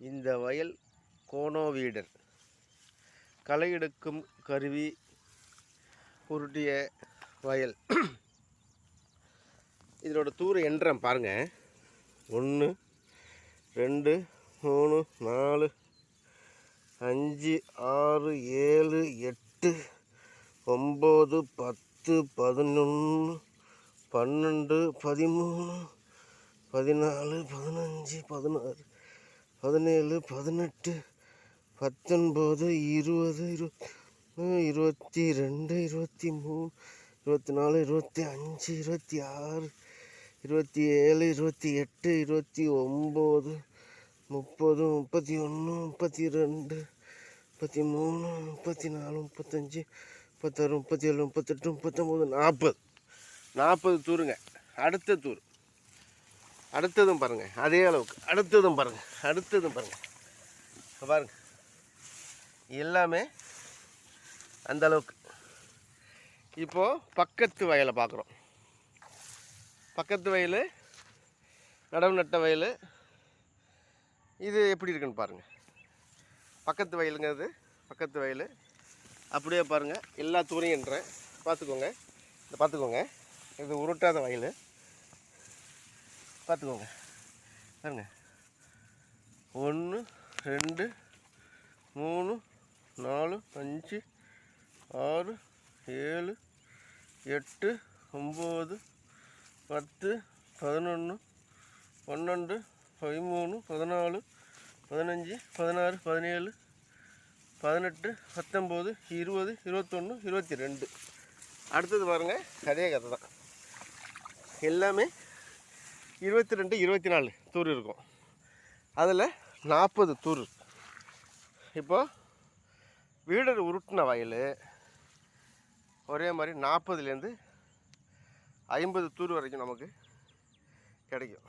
இந்த வயல் கோனோவீடர் களை எடுக்கும் கருவி உருட்டிய வயல். இதனோட தூரம் என்றேன் பாருங்கள் ஒன்று ரெண்டு மூணு நாலு அஞ்சு ஆறு ஏழு எட்டு ஒம்பது பத்து பதினொன்று பன்னெண்டு பதிமூணு பதினாலு பதினஞ்சு பதினாறு பதினேழு பதினெட்டு பத்தொன்பது இருபது இரு இருபத்தி ரெண்டு இருபத்தி மூணு இருபத்தி நாலு இருபத்தி அஞ்சு இருபத்தி ஆறு இருபத்தி ஏழு இருபத்தி எட்டு இருபத்தி ஒம்பது முப்பது முப்பத்தி ஒன்று முப்பத்தி ரெண்டு முப்பத்தி மூணு முப்பத்தி நாலு முப்பத்தஞ்சு முப்பத்தாறு முப்பத்தி ஏழு முப்பத்தெட்டு முப்பத்தொம்போது நாற்பது. நாற்பது தூருங்க அடுத்த தூர் அடுத்ததும் பாருங்கள் அதே அளவுக்கு. அடுத்ததும் பாருங்கள் அடுத்ததும் பாருங்கள் பாருங்கள் பாருங்க. எல்லாமே அந்த அளவுக்கு. பக்கத்து வயலை பார்க்குறோம். பக்கத்து வயல் நடவு நட்ட வயல். இது எப்படி இருக்குன்னு பாருங்கள் பக்கத்து வயலுங்கிறது பக்கத்து வயல். அப்படியே பாருங்கள் எல்லா தூரையும் என்றேன் பார்த்துக்கோங்க. இந்த பார்த்துக்கோங்க. இது உருட்டாத வயல். பார்த்துக்கோங்க பாருங்க. ஒன்று ரெண்டு மூணு நாலு அஞ்சு ஆறு ஏழு எட்டு ஒம்பது பத்து பதினொன்று பன்னெண்டு பதிமூணு பதினாலு பதினஞ்சு பதினாறு பதினேழு பதினெட்டு பத்தொம்போது இருபது இருபத்தொன்று இருபத்தி ரெண்டு. அடுத்தது பாருங்கள் அதே கதை தான். எல்லாமே இருபத்தி ரெண்டு இருபத்தி நாலு தூர் இருக்கும். அதில் நாற்பது தூர் இப்போது வீடர் உருட்டின வயல் ஒரே மாதிரி நாற்பதுலேருந்து ஐம்பது தூர் வரைக்கும் நமக்கு கிடைக்கும்.